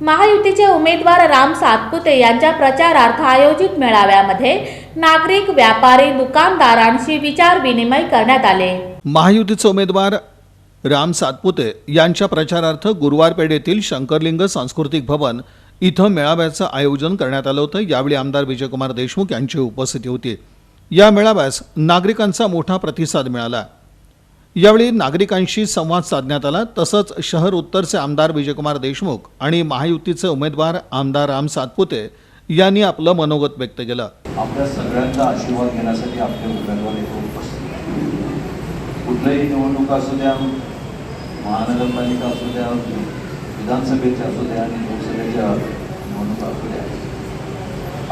महायुतीचे उमेदवार राम सातपुते यांच्या प्रचारार्थ आयोजित मेळाव्यामध्ये नागरिक व्यापारी दुकानदारांशी विचार विनिमय करण्यात आले. महायुतीचे उमेदवार राम सातपुते यांच्या प्रचारार्थ गुरुवार पेठ शंकरलिंग सांस्कृतिक भवन इथं मेळाव्याचं आयोजन करण्यात आलं होतं. यावेळी आमदार विजयकुमार देशमुख यांची उपस्थिती होती. या मेळाव्यास नागरिकांचा मोठा प्रतिसाद मिळाला. यावेळी नागरिकांशी संवाद साधण्यात आला. तसंच शहर उत्तरचे आमदार विजयकुमार देशमुख आणि महायुतीचे उमेदवार आमदार राम सातपुते यांनी आपलं मनोगत व्यक्त केलं. आपल्या सगळ्यांचा आशीर्वाद घेण्यासाठी आपले उमेदवार इथे उपस्थित कुठल्याही निवडणूक असू द्या महानगरपालिका असू द्या विधानसभेच्या असू द्या आणि लोकसभेच्या निवडणुका असू द्या.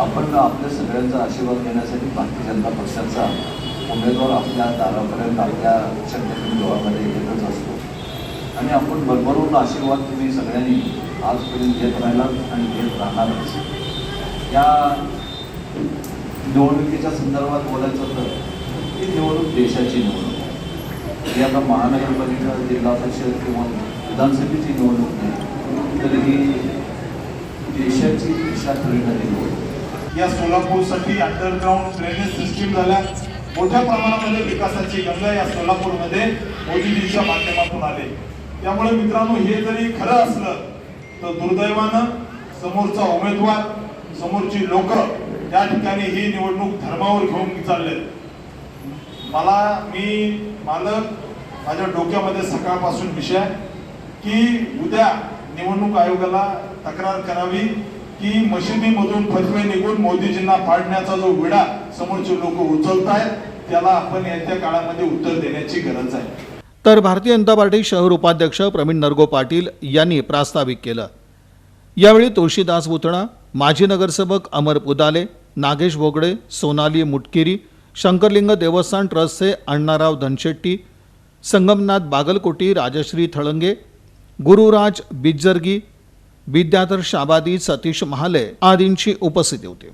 आपण आपल्या सगळ्यांचा आशीर्वाद घेण्यासाठी भारतीय जनता पक्षाचा उमेदवार आपल्या दारापर्यंत आपल्या शक्तीतील गावामध्ये येतच असतो. आणि आपण भरभरून आशीर्वाद तुम्ही सगळ्यांनी आजपर्यंत घेत राहिलात आणि घेत राहणारच. या निवडणुकीच्या संदर्भात बोलायचं तर ही निवडणूक देशाची निवडणूक आहे. ही आता महानगरपालिका जिल्हा परिषद किंवा विधानसभेची निवडणूक नाही तर ही देशाची दिशा ठरविणारी निवडणूक. या सोलापूरसाठी अंडरग्राऊंड ड्रेनेज सिस्टीम झाल्या. मोठ्या प्रमाणामध्ये विकासाची गंगा या सोलापूरमध्ये मोदीजींच्या माध्यमातून आले. त्यामुळे मित्रांनो हे जरी खरं असलं तर दुर्दैवानं समोरचा उमेदवार समोरची लोक या ठिकाणी ही निवडणूक धर्मावर घेऊन चालले मला मी मालक माझ्या डोक्यामध्ये सकाळपासून विषय की उद्या निवडणूक आयोगाला तक्रार करावी. की मशिदीमधून फतवे निघून मोदीजींना फाडण्याचा जो विडा समोरचे लोक उचलत आहेत त्याला आपण येत्या काळामध्ये उत्तर देण्याची गरज आहे. तर भारतीय जनता पार्टी शहर उपाध्यक्ष प्रवीण नरगो पाटील यांनी प्रास्ताविक केलं. यावेळी तुळशीदास बुतणा माजी नगरसेवक अमर पुदाले नागेश भोगडे सोनाली मुटकिरी शंकरलिंग देवस्थान ट्रस्टचे अण्णाराव धनशेट्टी संगमनाथ बागलकोटी राजश्री थळंगे गुरुराज बिज्जरगी विद्याधर शाबादी सतीश महाले आदींची उपस्थिती होती.